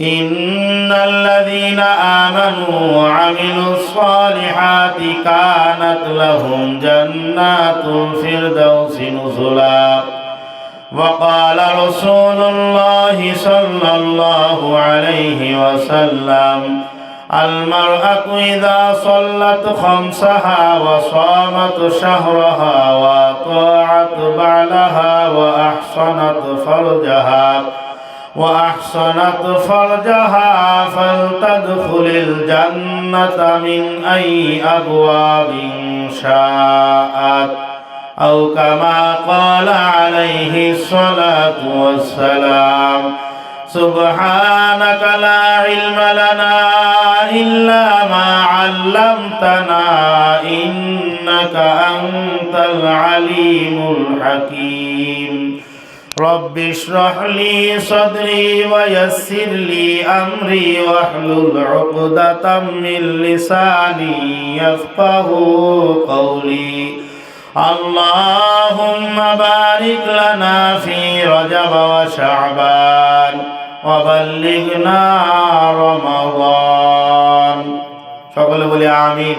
إن الذين آمنوا وعملوا الصالحات كانت لهم جنات الفردوس نزلا وقال رسول الله صلى الله عليه وسلم المرأة إذا صلت خمسها وصامت شهرها وطاعت بعلها وأحصنت فرجها وأحصنت فرجها فلتدخل الجنة من أي أبواب شاءت أو كما قال عليه الصلاة والسلام سبحانك لا علم لنا إلا ما علمتنا إنك أنت العليم الحكيم رب اشرح لي صدري ويسر لي أمري واحلل عقدة من لساني يفقه قولي اللهم بارك لنا في رجب وشعبان وبلغنا رمضان সকলে বলি আমিন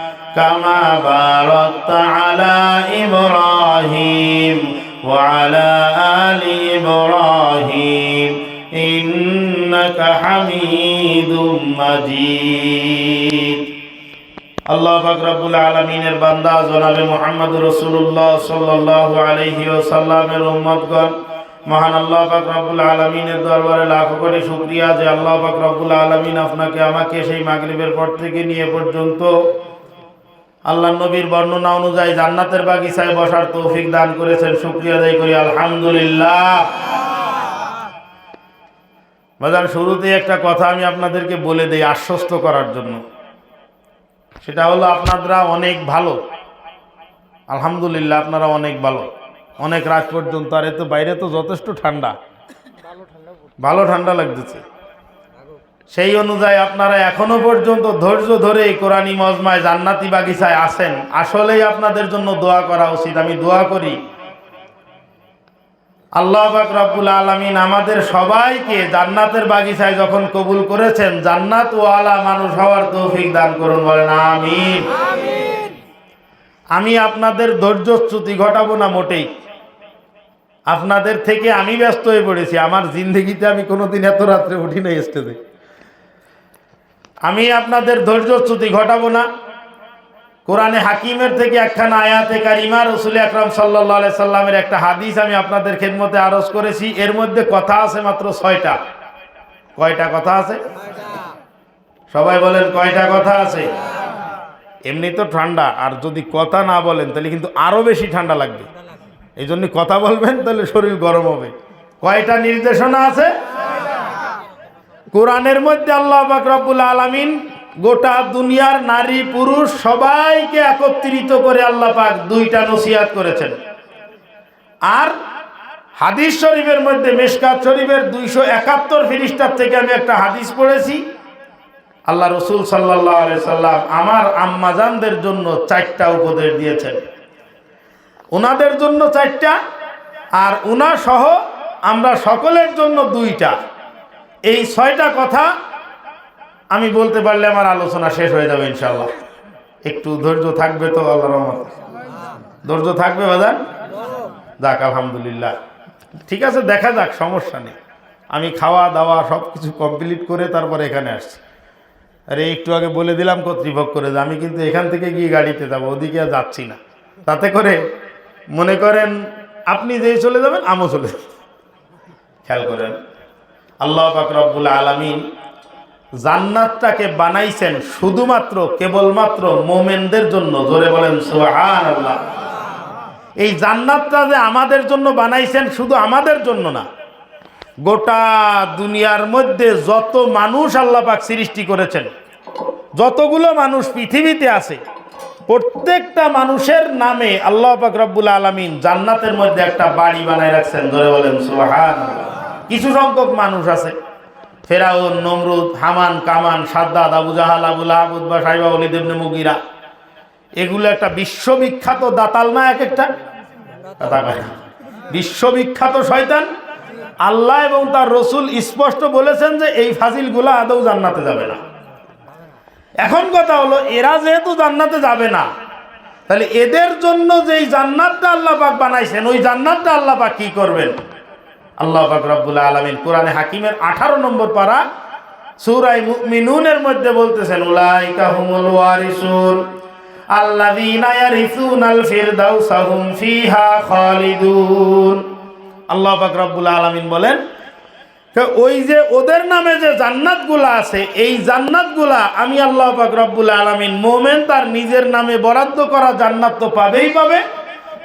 كما باركت على إبراهيم وعلى آل إبراهيم إنك حميد مجيد আল্লাহ পাক রব্বুল আলমিনের বান্দা জনাবে মোহাম্মদ রসুল্লাহ সাল্লাহ আলহি ও সাল্লামের উম্মতগণ মহান আল্লাহ পাক রব্বুল আলমিনের দরবারে লাখো কোটি শুক্রিয়া যে আল্লাহ পাক রব্বুল আলমিন আপনাকে আমাকে সেই মাগরিবের পর থেকে নিয়ে পর্যন্ত আল্লাহ নবীর বর্ণনা অনুযায়ী জান্নাতের বাগিচায় বসার তৌফিক দান করেছেন, শুক্রিয়া আদায় করি, আলহামদুলিল্লাহ। বাজার শুরুতে একটা কথা আমি আপনাদেরকে বলে দেই আশ্বস্ত করার জন্য। সেটা হলো আপনারা অনেক ভালো। আলহামদুলিল্লাহ, আপনারা অনেক ভালো। অনেক রাত পর্যন্ত, আর এ তো বাইরে তো যথেষ্ট ঠান্ডা। ভালো ঠান্ডা লাগতেছে। সেই অনুযায়ী আপনারা এখনও পর্যন্ত ধৈর্য ধরে এই কোরআনী মজমায় জান্নাতি বাগিচায় আসেন আসলেই আপনাদের জন্য দোয়া করা উচিত। আমি দোয়া করি আল্লাহ রব্বুল আলমিন আমাদের সবাইকে জান্নাতের বাগিচায় যখন কবুল করেছেন জান্নাত ওয়ালা মানুষ হওয়ার তৌফিক দান করুন বলেন আমিন। আমি আপনাদের ধৈর্যচ্যুতি ঘটাবো না মোটেই। আপনাদের থেকে আমি ব্যস্ত হয়ে পড়েছি। আমার জিন্দগিতে আমি কোনোদিন এত রাত্রে উঠি নাই স্টেজে। আমি আপনাদের ধৈর্যচ্যুতি ঘটাবো না। কোরআনে হাকিমের থেকে একখানা আয়াতে কারিমা রসুল আকরাম সাল্লাহ সাল্লামের একটা হাদিস আমি আপনাদের খেদমতে আরজ করেছি। এর মধ্যে কথা আছে মাত্র ছয়টা। কয়টা কথা আছে? সবাই বলেন কয়টা কথা আছে? এমনি তো ঠান্ডা, আর যদি কথা না বলেন তাহলে কিন্তু আরও বেশি ঠান্ডা লাগবে। এই জন্য কথা বলবেন, তাহলে শরীর গরম হবে। কয়টা নির্দেশনা আছে? কোরআনের মধ্যে আল্লাহ বাকরাবুল আলমিন গোটা দুনিয়ার নারী, পুরুষ সবাইকে একত্রিত করে আল্লাহ পাক দুইটা নসিহাত করেছেন। আর হাদিস শরীফের মধ্যে মেশকাত শরীফের দুইশো একাত্তর ফিরিস্টার থেকে আমি একটা হাদিস পড়েছি। আল্লাহ রসুল সাল্লাহ সাল্লাম আমার আম্মাজানদের জন্য চারটা উপদেশ দিয়েছেন। ওনাদের জন্য চারটা আর উনা সহ আমরা সকলের জন্য দুইটা। এই ছয়টা কথা আমি বলতে পারলে আমার আলোচনা শেষ হয়ে যাবে ইনশাল্লাহ একটু ধৈর্য থাকবে তো আল্লাহ রহমত। ধৈর্য থাকবে, বাজান? যাক, আলহামদুলিল্লাহ। ঠিক আছে, দেখা যাক, সমস্যা নেই। আমি খাওয়া দাওয়া সব কিছু কমপ্লিট করে তারপরে এখানে আসছি। আরে, একটু আগে বলে দিলাম কর্তৃপক্ষ করে যে আমি কিন্তু এখান থেকে গিয়ে গাড়িতে যাব, ওদিকে আর যাচ্ছি না। তাতে করে মনে করেন, আপনি যেই চলে যাবেন, আমও চলে যাবে। খেয়াল করেন। আল্লাহ রব্বুল আলমিন জান্নাতটাকে বানাইছেন শুধুমাত্র, কেবলমাত্র মোমেনদের জন্য। জোরে বলেন সোহান আল্লাহ এই জান্নাতটা যে আমাদের জন্য বানাইছেন শুধু আমাদের জন্য না, গোটা দুনিয়ার মধ্যে যত মানুষ আল্লাহ পাক সৃষ্টি করেছেন, যতগুলো মানুষ পৃথিবীতে আছে, প্রত্যেকটা মানুষের নামে আল্লাহ পাক রব্বুল আলমিন জান্নাতের মধ্যে একটা বাড়ি বানায় রাখছেন। ধরে বলেন সোহান কিছু সংখ্যক মানুষ আছে। ফেরাউন, নমরুদ, হামান, কামান, সাদ্দাদ, আবু জাহাল আবুল বা সাইবা অলি দেবনে মুগিরা। এগুলো একটা বিশ্ববিখ্যাত দাতাল না এক একটা বিশ্ববিখ্যাত শয়তান। আল্লাহ এবং তার রসুল স্পষ্ট বলেছেন যে এই ফাজিলগুলো আদৌ জান্নাতে যাবে না। এখন কথা হলো, এরা যেহেতু জান্নাতে যাবে না, তাহলে এদের জন্য যেই জান্নাতটা আল্লাহ পাক বানাইছেন, ওই জান্নাতটা আল্লাহ পাক কি করবেন? আল্লাহ রব্বুল আলমিন কোরআনে হাকিমের আঠারো নম্বর পারা সুরাই মুমিনুনের মধ্যে বলতেছেন, উলাইকা হুমুল ওয়ারিসুন আল্লাযীনা ইয়ারিসুনাল ফিরদাউসা হুম ফিহা খালিদুন। আল্লাহ পাক রব্বুল আলামিন বলেন ওই যে ওদের নামে যে জান্নাতগুলা আছে, এই জান্নাতগুলা আমি আল্লাহ পাক রব্বুল আলামিন মোমেন তার নিজের নামে বরাদ্দ করা জান্নাত তো পাবেই পাবে।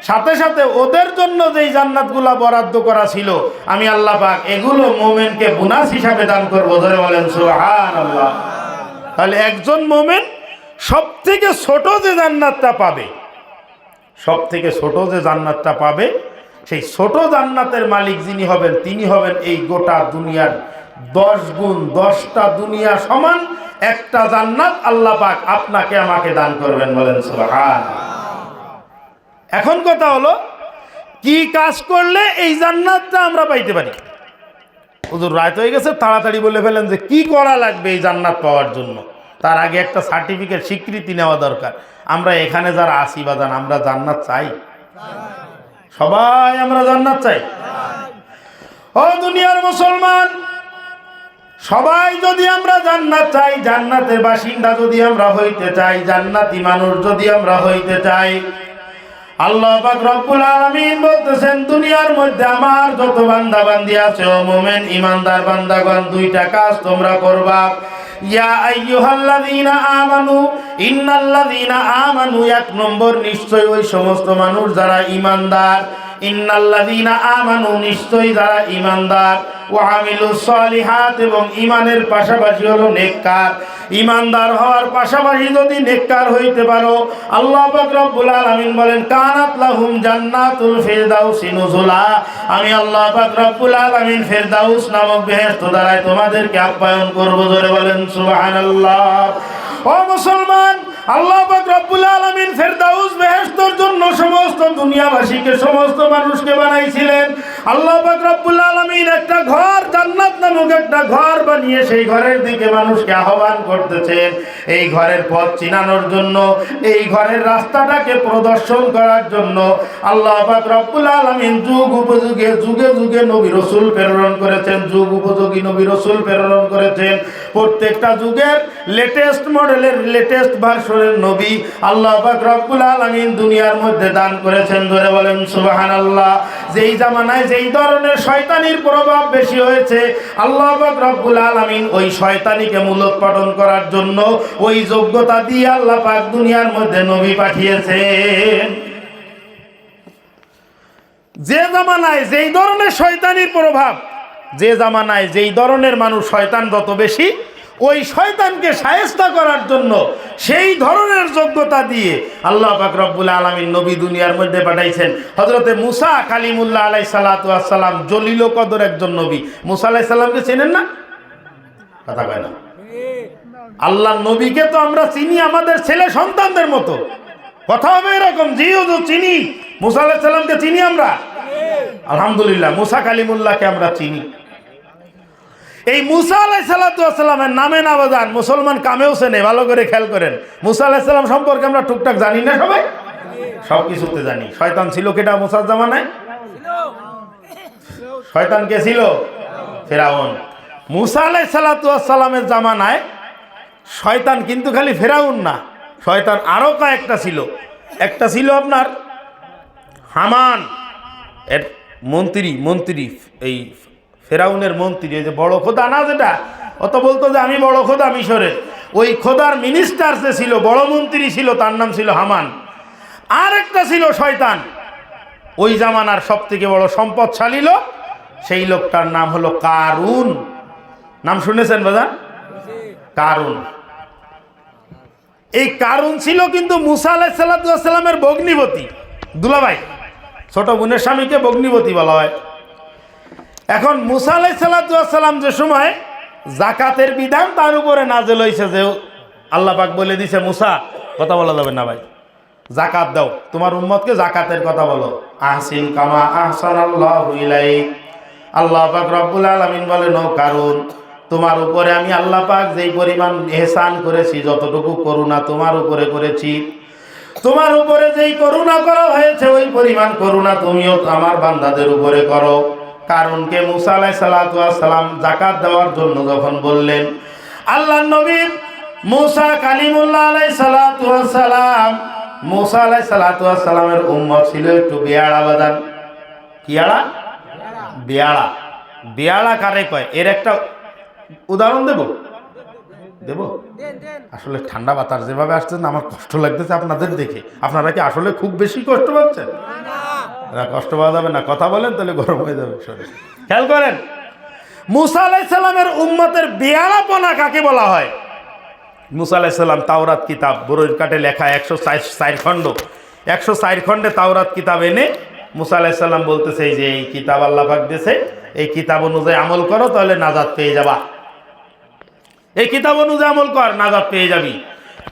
সাথে সাথে ওদের জন্য যেই জান্নাতগুলা বরাদ্দ করা ছিল, আমি আল্লাহ পাক এগুলো মোমেনকে বোনাস হিসাবে দান করব। ধরে বলেন, সুবহানাল্লাহ। তাহলে একজন মোমেন সব থেকে ছোট যে জান্নাতটা পাবে সব থেকে ছোট যে জান্নাতটা পাবে, সেই ছোট জান্নাতের মালিক যিনি হবেন, তিনি হবেন এই গোটা দুনিয়ার দশ গুণ দশটা দুনিয়া সমান একটা জান্নাত আল্লাহ পাক আপনাকে আমাকে দান করবেন বলেন সুবহান এখন কথা হলো, কি কাজ করলে এই জান্নাতটা আমরা পাইতে পারি? হুজুর, রাত হয়ে গেছে, তাড়াতাড়ি বলে ফেলেন যে কি করা লাগবে এই জান্নাত পাওয়ার জন্য? তার আগে একটা সার্টিফিকেট স্বীকৃতি নেওয়া দরকার। আমরা এখানে যারা আসি বাজান আমরা জান্নাত চাই? সবাই আমরা জান্নাত চাই? ও দুনিয়ার মুসলমান, সবাই যদি আমরা জান্নাত চাই, জান্নাতের বাসিন্দা যদি আমরা হইতে চাই, জান্নাতি মানুষ যদি আমরা হইতে চাই আল্লাহ পাক রব্বুল আলামিন বলতেছেন, দুনিয়ার মধ্যে আমার যত বান্দা বান্দি আছে, ও মোমেন ইমানদার বান্দাগণ, দুইটা কাজ তোমরা করবা। ইয়া আইয়ুহাল্লাযীনা আমানু, ইন্নাল্লাযীনা আমানু, এক নম্বর নিশ্চয় ওই সমস্ত মানুষ যারা ইমানদার ইন্নাল্লাযীনা আমানু নিশ্চয় যারা ইমানদার এবং পাশাপাশি হলো হওয়ার পাশাপাশি যদি হইতে পারো, আল্লাহ বলেন, কানাত জান্নাতুল আমি আল্লাহ নামক তোমাদেরকে আপ্যায়ন করব। ধরে বলেন, সুবহানাল্লাহ। ও মুসলমান আল্লাহ রব্বুল সমস্ত মানুষকে আল্লাহ আলামিন একটা ঘর নামক ঘর বানিয়ে সেই ঘরের দিকে মানুষকে আহ্বান করতেছেন। এই ঘরের পথ চিনানোর জন্য, এই ঘরের রাস্তাটাকে প্রদর্শন করার জন্য আল্লাহ রব্বুল আলামিন যুগ উপযোগে, যুগে যুগে নবী রসুল প্রেরণ করেছেন, যুগ উপযোগী নবী রসুল প্রেরণ করেছেন। প্রত্যেকটা যুগের লেটেস্ট মডেলের লেটেস্ট ভার্সনের নবী আল্লাহ পাক রব্বুল আলামিন দুনিয়ার মধ্যে দান করেছেন। ধরে বলেন, সুবহানাল্লাহ। যেই জামানায় যেই ধরনের শয়তানির প্রভাব বেশি হয়েছে, আল্লাহ পাক রব্বুল আলামিন ওই শয়তানিকে মূলক মূলোৎপাটন করার জন্য ওই যোগ্যতা দিয়ে আল্লাহ পাক দুনিয়ার মধ্যে নবী পাঠিয়েছেন। যে জামানায় যেই ধরনের শয়তানির প্রভাব যে জামানায় যেই ধরনের মানুষ শয়তান যত বেশি, ওই শয়তানকে সায়স্তা করার জন্য সেই ধরনের যোগ্যতা দিয়ে আল্লাহ পাক রব্বুল আলমিন নবী দুনিয়ার মধ্যে পাঠাইছেন। হজরতে মুসা কালিমুল্লাহ আলাই সালাতাম জলিল কদর একজন নবী। মুসা আলাই সাল্লামকে চেনেন না? কথা কয় না। আল্লাহ নবীকে তো আমরা চিনি, আমাদের ছেলে সন্তানদের মতো। কথা হবে এরকম জি হুজুর চিনি, মুসা আলাহ সাল্লামকে চিনি আমরা? আলহামদুলিল্লাহ, মুসা কালিমুল্লাহকে আমরা চিনি। এই মুসা আলাই সাল্লামের নামে না বাজান, মুসলমান কামেও চেনে, ভালো করে খেয়াল করেন। মুসা আলাহ সাল্লাম সম্পর্কে আমরা টুকটাক জানি না সবাই? সব কিছুতে জানি। শয়তান ছিল কেটা মুসার জামানায়? শয়তান কে ছিল? ফেরাউন। মুসা আলাই সাল্লামের জামানায় শয়তান কিন্তু খালি ফেরাউন না, শয়তান আরও কয়েকটা ছিল। একটা ছিল আপনার হামান, এর মন্ত্রী মন্ত্রী, এই ফেরাউনের মন্ত্রী যে বড় খোদা না যেটা? অত বলতো যে আমি বড় খোদা মিশরে ওই খোদার মিনিস্টার যে ছিল, বড় মন্ত্রী ছিল, তার নাম ছিল হামান। আর একটা ছিল শয়তান। ওই জামানার সব থেকে বড় সম্পদশালী লোক, সেই লোকটার নাম হলো কারুন। নাম শুনেছেন বাজান? কারুন। এই কারণ ছিল কিন্তু মুসা আলাহিসাল্লামের বগ্নিবতী দুলাভাই, ছোট বোনের স্বামীকে বগ্নিবতী বলা হয়। এখন মুসা আলাহিসাল্লাম যে সময় জাকাতের বিধান তার উপরে নাজেল হয়েছে যে আল্লাহ পাক বলে দিছে, মুসা, কথা বলা যাবে না ভাই। জাকাত দাও। তোমার উম্মতকে জাকাতের কথা বলো। আহসিন কামা আহসান আল্লাহ আল্লাহ রব্বুল আলমিন বলেন ও কারণ, তোমার উপরে আমি আল্লাহ পাক যেই পরিমাণ এহসান করেছি, যতটুকু করুণা তোমার উপরে করেছি, তোমার উপরে যেই করুণা করা হয়েছে, ওই পরিমাণ করুণা তুমিও আমার বান্দাদের উপরে করো। কারণকে মুসা আলাই সালাম জাকাত দেওয়ার জন্য যখন বললেন আল্লাহ নবী মুসা কালিমুল্লাহ আলাই সালাম, মুসা আলাই সালামের উম্মত ছিল একটু বেয়াড়া বাদান। কিয়াড়া? বেয়াড়া। বেয়াড়া কারে কয়? এর একটা উদাহরণ দেব? দেব? আসলে ঠান্ডা বাতাস যেভাবে আসছে না, আমার কষ্ট লাগতেছে আপনাদের দেখে। আপনারা কি আসলে খুব বেশি কষ্ট পাচ্ছেন? না কষ্ট পাওয়া যাবে না। কথা বলেন তাহলে গরম হয়ে যাবে। শরীর খেয়াল করেন। মুসা আলাইসাল্লামের উম্মতের বেয়ারাপনা কাকে বলা হয়? মুসা আলাইসাল্লাম তাওরাত কিতাব বরৈর কাটে লেখা একশো চার খণ্ড। একশো চার খণ্ডে তাওরাত কিতাব এনে মুসা আলাইসাল্লাম বলতেছে এই যে এই কিতাব আল্লাহ পাক দিয়েছে এই কিতাব অনুযায়ী আমল করো তাহলে নাজাদ পেয়ে যাবা। এই কিতাব অনুযায়ী আমল কর নাজাদ পেয়ে যাবি।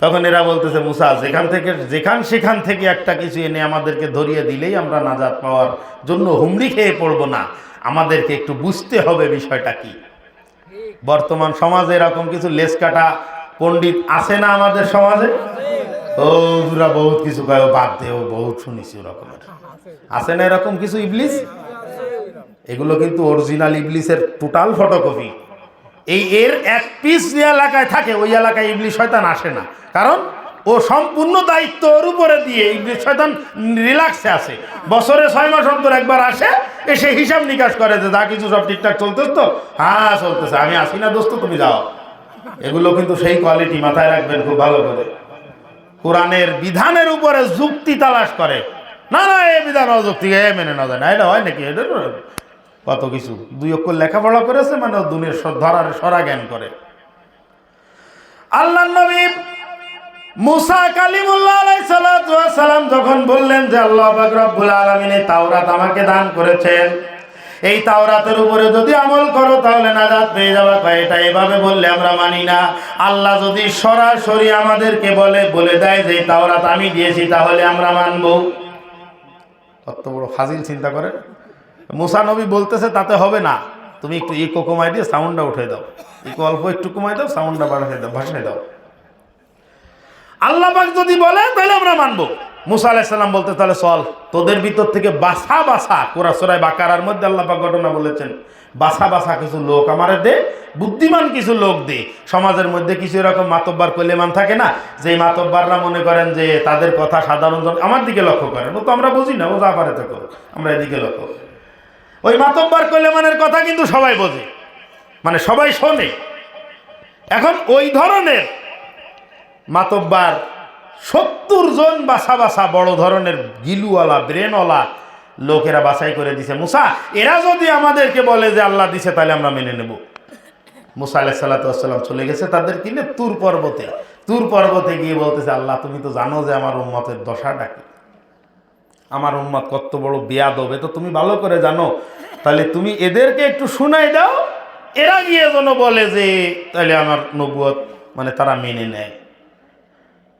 তখন এরা বলতেছে, মুসা, যেখান থেকে, যেখান সেখান থেকে একটা কিছু এনে আমাদেরকে ধরিয়ে দিলেই আমরা নাজাদ পাওয়ার জন্য হুমড়ি খেয়ে পড়ব না। আমাদেরকে একটু বুঝতে হবে বিষয়টা কি। বর্তমান সমাজে এরকম কিছু লেস কাটা পণ্ডিত আছে না আমাদের সমাজে? ও দুরা বহুত কিছু কয় বাদ দে, ও বহুত শুনেছি ওরকমের। আছে না এরকম কিছু ইবলিস? এগুলো কিন্তু অরিজিনাল ইবলিসের টোটাল ফটোকপি এই এর এক পিস যে এলাকায় থাকে, ওই এলাকায় ইবলিশ শয়তান আসে না। কারণ ও সম্পূর্ণ দায়িত্ব ওর উপরে দিয়ে ইবলিশ শয়তান রিল্যাক্সে আসে বছরে ছয় মাস অন্তর একবার আসে, এসে হিসাব নিকাশ করে যে যা কিছু সব ঠিকঠাক চলতেছ তো? হ্যাঁ চলতেছে। আমি আসি না দোস্ত, তুমি যাও। এগুলো কিন্তু সেই কোয়ালিটি মাথায় রাখবেন খুব ভালো করে। কোরআনের বিধানের উপরে যুক্তি তালাশ করে। না না এই বিধান অযুক্তি এ মেনে না যায় না। এটা হয় নাকি? এটা কত কিছু। দুই অক্ষর লেখাপড়া করেছে মানে দুনিয়ার ধরার সরা জ্ঞান করে। আল্লাহ নবী মুসা কালিমুল্লাহ সালাম যখন বললেন যে আল্লাহ রব্বুল আলামিন এই তাওরাত আমাকে দান করেছেন, এই তাওরাতের উপরে যদি আমল করো তাহলে নাজাত পেয়ে যাবে। কয় এটা এভাবে বললে আমরা মানি না। আল্লাহ যদি সরাসরি আমাদেরকে বলে বলে দেয় যে তাওরাত আমি দিয়েছি, তাহলে আমরা মানবো। কত বড় ফাজিল চিন্তা করে। মুসা নবী বলতেছে, তাতে হবে না। তুমি একটু ইকো কমাই দিয়ে সাউন্ডটা উঠে দাও। ইকো অল্প একটু কমাই দাও সাউন্ডটা বাড়াই দাও ভাসাই দাও। আল্লাহ পাক যদি বলে, তাহলে আমরা মানবো। মুসা আলাইসাল্লাম বলতে, তাহলে চল, তোদের ভিতর থেকে বাসা বাসা, কোরা সোরাই বাকারার মধ্যে আল্লাহ পাক ঘটনা বলেছেন, বাসা বাসা কিছু লোক আমারে দে, বুদ্ধিমান কিছু লোক দে। সমাজের মধ্যে কিছু এরকম মাতব্বার কলেমান থাকে না যে মাতব্বাররা মনে করেন যে তাদের কথা সাধারণ আমার দিকে লক্ষ্য করেন। ও তো আমরা বুঝি না, ও যা পারে তো আমরা এদিকে লক্ষ্য করি। ওই মাতব্বার কলেমানের কথা কিন্তু সবাই বোঝে। মানে সবাই শোনে। এখন ওই ধরনের মাতব্বার সত্তর জন বাসা বাসা বড় ধরনের গিলুওয়ালা, ব্রেনওয়ালা লোকেরা বাছাই করে দিছে। মুসা, এরা যদি আমাদেরকে বলে যে আল্লাহ দিছে, তাহলে আমরা মেনে নেব। মুসা আলাহ সাল্লাতাম চলে গেছে তাদের কিনে তুর পর্বতে। তুর পর্বতে গিয়ে বলতেছে, আল্লাহ, তুমি তো জানো যে আমার উম্মতের দশাটা কি? আমার উম্মত কত বড় বেয়াদব, এ তো তুমি ভালো করে জানো। তাহলে তুমি এদেরকে একটু শুনাই দাও, এরা গিয়ে যেন বলে যে, তাহলে আমার নবুয়ত মানে তারা মেনে নেয়।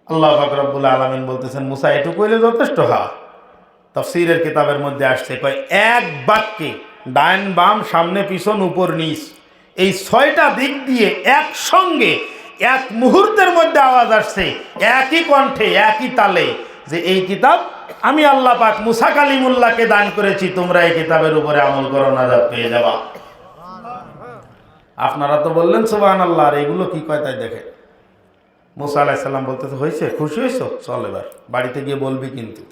আল্লাহ ফাকরাবুল আলমিন বলতেছেন, মুসা, এটুকু হইলে যথেষ্ট হা। তফসিরের কিতাবের মধ্যে আসছে, কয়, এক বাক্যে ডাইন বাম, সামনে পিছন, উপর নিচ। এই ছয়টা দিক দিয়ে একসঙ্গে এক মুহূর্তের মধ্যে আওয়াজ আসছে, একই কণ্ঠে, একই তালে, যে এই কিতাব আমি আল্লাহ পাক মুসা কালিমুল্লাহকে দান করেছি, তোমরা এই কিতাবের উপরে আমল করো নাজাদ পেয়ে যাবা। আপনারা তো বললেন সুবাহ আল্লাহ আর এগুলো কি কয় তাই দেখে। মুসা আলাহিসাল্লাম বলতে তো হয়েছে? খুশি হয়েছ? চল এবার। বাড়িতে গিয়ে বলবি কিন্তু।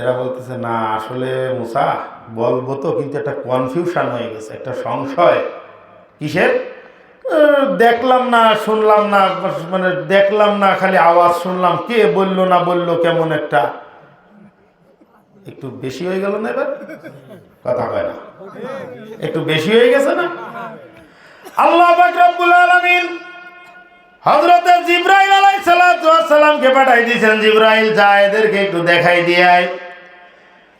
এরা বলতেছে, না, আসলে মুসা, বলব তো, কিন্তু একটা কনফিউশন হয়ে গেছে, একটা সংশয়। কিসের? দেখলাম না, শুনলাম না মানে দেখলাম না, খালি আওয়াজ শুনলাম, কে বলল না বলল, কেমন একটা? একটু বেশি হয়ে গেল না এবার? কথা কয় না। একটু বেশি হয়ে গেছে না? আল্লাহ রব্বুল আলামিন হযরতে জিবরাইল আলাইহিস সালামকে পাঠাই দিয়েছেন। জিবরাইল যা এদেরকে একটু দেখাই দিয়ে আয়।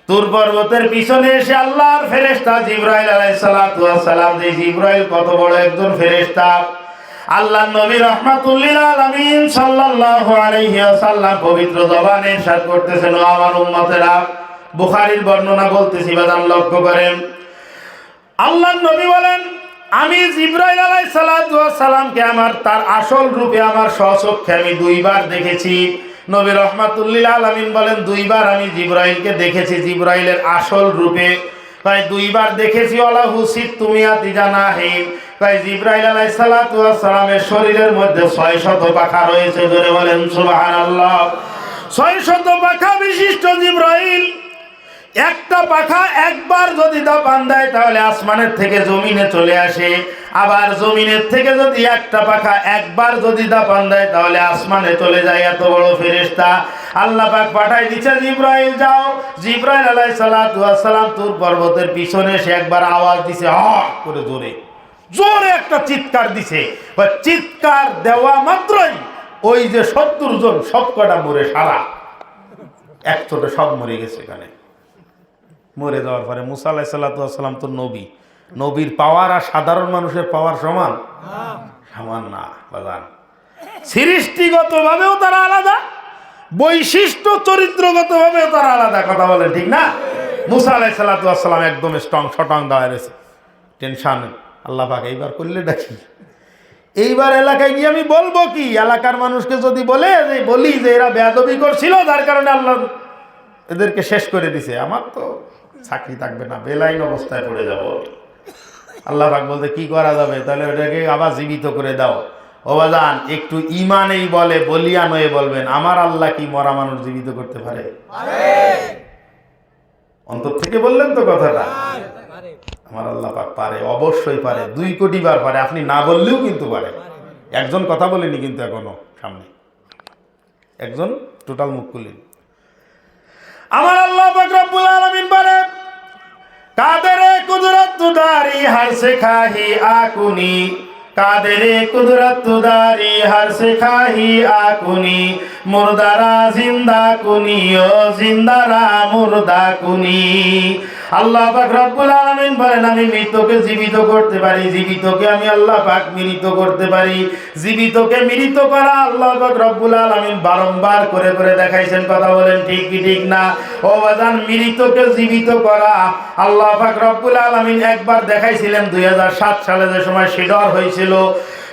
তুর পর্বতের পিছনে এসে আল্লাহর ফেরেশতা জিবরাইল আলাইহিস সালাম, যে জিবরাইল কত বড় একজন ফেরেশতা। আল্লাহ নবী রহমাতুল্লিল আলামিন সাল্লাল্লাহু আলাইহি ওয়াসাল্লাম পবিত্র জবানে ইরশাদ করতেছেন, ও আমার উম্মতেরা। বুখারীর বর্ণনা বলতেছি, বাদাম লক্ষ্য করেন। আল্লাহ নবী বলেন, আমি জিব্রাইল আলাই সালামকে আমার, তার আসল রূপে আমার স্বচক্ষে আমি দুইবার দেখেছি। নবী রহমাতুল্লিল আলমিন বলেন, দুইবার আমি জিব্রাইলকে দেখেছি, জিব্রাইলের আসল রূপে। তাই দুইবার দেখেছি অলা হুসিদ তুমি আতি জানা হে তাই জিব্রাইল আলাই সালাতামের শরীরের মধ্যে ছয় শত পাখা রয়েছে ধরে বলেন সুবাহ আল্লাহ ছয় শত পাখা বিশিষ্ট জিব্রাইল। একটা পাখা একবার যদি দাপান দেয় তাহলে আসমানের থেকে জমিনে চলে আসে। আবার জমিনের থেকে যদি একটা পাখা একবার যদি দাপান দেয় তাহলে আসমানে চলে যায়। এত বড় ফেরেশতা। আল্লাহ পাক পাঠাই দিচ্ছে জিব্রাইল, যাও। জিব্রাইল আলাই সালাম তুর পর্বতের পিছনে সে একবার আওয়াজ দিছে হ করে জোরে। জোরে একটা চিৎকার দিছে। চিৎকার দেওয়া মাত্রই ওই যে সত্তর জন সবকটা মরে সারা। এক ছোটে সব মরে গেছে এখানে। মরে যাওয়ার পরে মুসা আলাহ সাল্লাম তো নবী। নবীর পাওয়ার আর সাধারণ মানুষের পাওয়ার সমান? সমান না, বাজান। সৃষ্টিগতভাবেও তারা আলাদা, বৈশিষ্ট্য চরিত্রগতভাবেও তারা আলাদা, কথা বলে ঠিক না? মুসা আলাহ সাল্লাম একদম স্ট্রং শটং দাঁড়ায় রয়েছে। টেনশন, আল্লাহ পাক এইবার করলে ডাকি এইবার এলাকায় গিয়ে আমি বলব কি, এলাকার মানুষকে যদি বলে, যে বলি যে এরা বেয়াদবি করছিল, যার কারণে আল্লাহ এদেরকে শেষ করে দিছে। আমার তো চাকরি থাকবে না বেলাইন অবস্থায় পড়ে যাব। আল্লাহ পাক বলতে কি করা যাবে? তাহলে ওটাকে আবার জীবিত করে দাও। ওবাজান একটু ইমানেই বলে বলিয়া নয়ে বলবেন আমার আল্লাহ কি মরা মানুষ জীবিত করতে পারে? অন্তর থেকে বললেন তো কথাটা। আমার আল্লাহ পাক পারে অবশ্যই পারে দুই কোটি বার পারে আপনি না বললেও কিন্তু পারে। একজন কথা বলেনি কিন্তু এখনও সামনে। একজন টোটাল মুখ খুলেন আমার আল্লাহ পাক রব্বুল আলামিন বলে কাদের কুদরত তুদারি, হার শেখাহি আকুনি। কাদের কুদরত তুদারি, হার শেখাহি আকুনি। মুর্দারা জিন্দা কুনি, ও জিন্দারা মুর্দা কুনি। আল্লাহ পাক রব্বুল আলামিন বলেন, আমি মৃতকে জীবিত করতে পারি, জীবিতকে আমি আল্লাহ পাক মৃত করতে পারি। জীবিতকে মৃত করা আল্লাহ পাক রব্বুল আলামিন বারংবার করে করে দেখাইছেন, কথা বলেন ঠিক কি ঠিক না? ও বাজান, মৃতকে জীবিত করা আল্লাহ পাক রব্বুল আলামিন একবার দেখাইছিলেন দুই হাজার সাত সালে যে সময় শিডর হয়েছিল।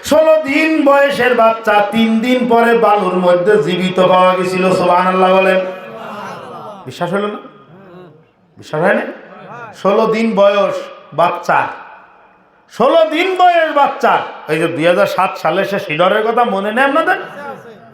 ষোলো দিন বয়সের বাচ্চা, তিন দিন পরে বালুর মধ্যে জীবিত পাওয়া গেছিল সোহান আল্লাহ বলেন। বিশ্বাস হলো না? বিশ্বাস হয় না ষোলো দিন বয়স বাচ্চা। ষোলো দিন বয়স বাচ্চা। এই যে দুই হাজার সাত সালে সে সিডরের কথা মনে নেই আপনাদের?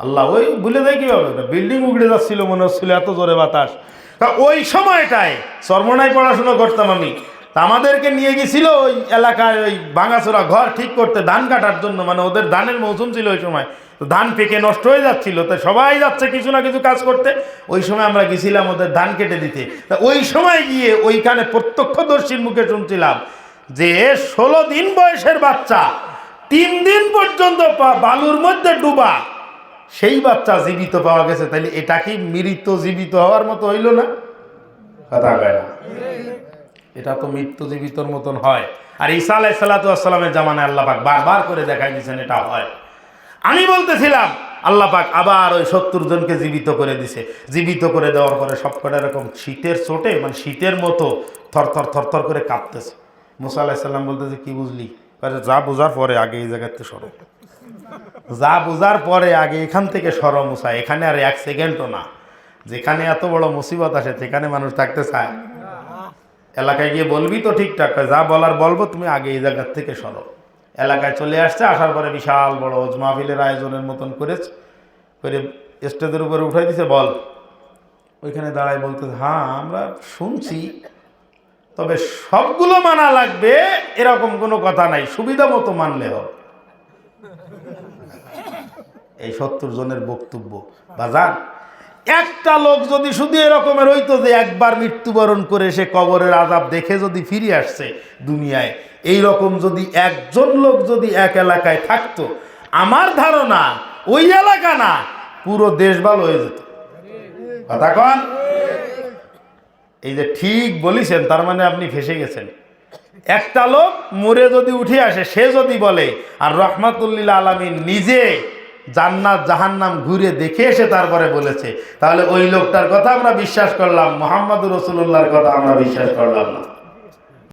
আল্লাহ, ওই ভুলে দেয় কীভাবে? বিল্ডিং উগড়ে যাচ্ছিল মনে হচ্ছিল, এত জোরে বাতাস। তা ওই সময়টায় চর্মনায় পড়াশোনা করতাম আমি। তা আমাদেরকে নিয়ে গেছিল ওই এলাকায় ওই ভাঙাচোরা ঘর ঠিক করতে ধান কাটার জন্য মানে ওদের ধানের মৌসুম ছিল ওই সময়। তো ধান পেকে নষ্ট হয়ে যাচ্ছিল, তো সবাই যাচ্ছে কিছু না কিছু কাজ করতে। ওই সময় আমরা গেছিলাম ওদের ধান কেটে দিতে। তা ওই সময় গিয়ে ওইখানে প্রত্যক্ষদর্শীর মুখে শুনছিলাম যে ষোলো দিন বয়সের বাচ্চা, তিন দিন পর্যন্ত পা- বালুর মধ্যে ডুবা, সেই বাচ্চা জীবিত পাওয়া গেছে। তাহলে এটা কি মৃত জীবিত হওয়ার মতো হইল না? কথা না। এটা তো মৃত্যু জীবিতর মতন হয়। আর ঈসা আলাই সাল্লাতামের জামানায় আল্লাহ পাক বারবার করে দেখাই দিয়েছেন এটা হয়। আমি বলতেছিলাম, আল্লাহ পাক আবার ওই সত্তর জনকে জীবিত করে দিছে। জীবিত করে দেওয়ার পরে সব কটা এরকম শীতের চোটে মানে শীতের মতো থরথর থরথর করে কাঁপতেছে। মুসা আলাহিসাল্লাম বলতেছে, কি বুঝলি? যা বোঝার পরে আগে এই জায়গাতে সরো। যা বোঝার পরে আগে এখান থেকে সর মুসা, এখানে আর এক সেকেন্ডও না। যেখানে এত বড় মুসিবত আসে, সেখানে মানুষ থাকতে চায়। এলাকায় গিয়ে বলবি তো ঠিকঠাক, যা বলার বলব, তুমি আগে এই জায়গার থেকে সরো। এলাকায় চলে আসছে, আসার পরে বিশাল বড় মাহফিলের আয়োজনের মতন করেছে, করে স্টেজের উপরে উঠাই দিছে, বল। ওইখানে দাঁড়ায় বলতে হ্যাঁ আমরা শুনছি, তবে সবগুলো মানা লাগবে, এরকম কোনো কথা নাই, সুবিধা মতো মানলে হবে। এই সত্তর জনের বক্তব্য। বাজান একটা লোক যদি শুধু এরকমের হইতো যে একবার মৃত্যুবরণ করে সে কবরের আজাব দেখে যদি ফিরে আসছে দুনিয়ায় এই রকম যদি একজন লোক যদি এক এলাকায় থাকতো, আমার ধারণা ওই এলাকা না, পুরো দেশ ভালো হয়ে যেত। কথা কন? এই যে ঠিক বলিছেন, তার মানে আপনি ফেসে গেছেন। একটা লোক মরে যদি উঠে আসে, সে যদি বলে, আর রহমাতুল্লিল আলমিন নিজে জান্নাত, জাহান্নাম ঘুরে দেখে এসে তারপরে বলেছে। তাহলে ওই লোকটার কথা আমরা বিশ্বাস করলাম মোহাম্মদ রসুল্লাহর কথা আমরা বিশ্বাস করলাম না।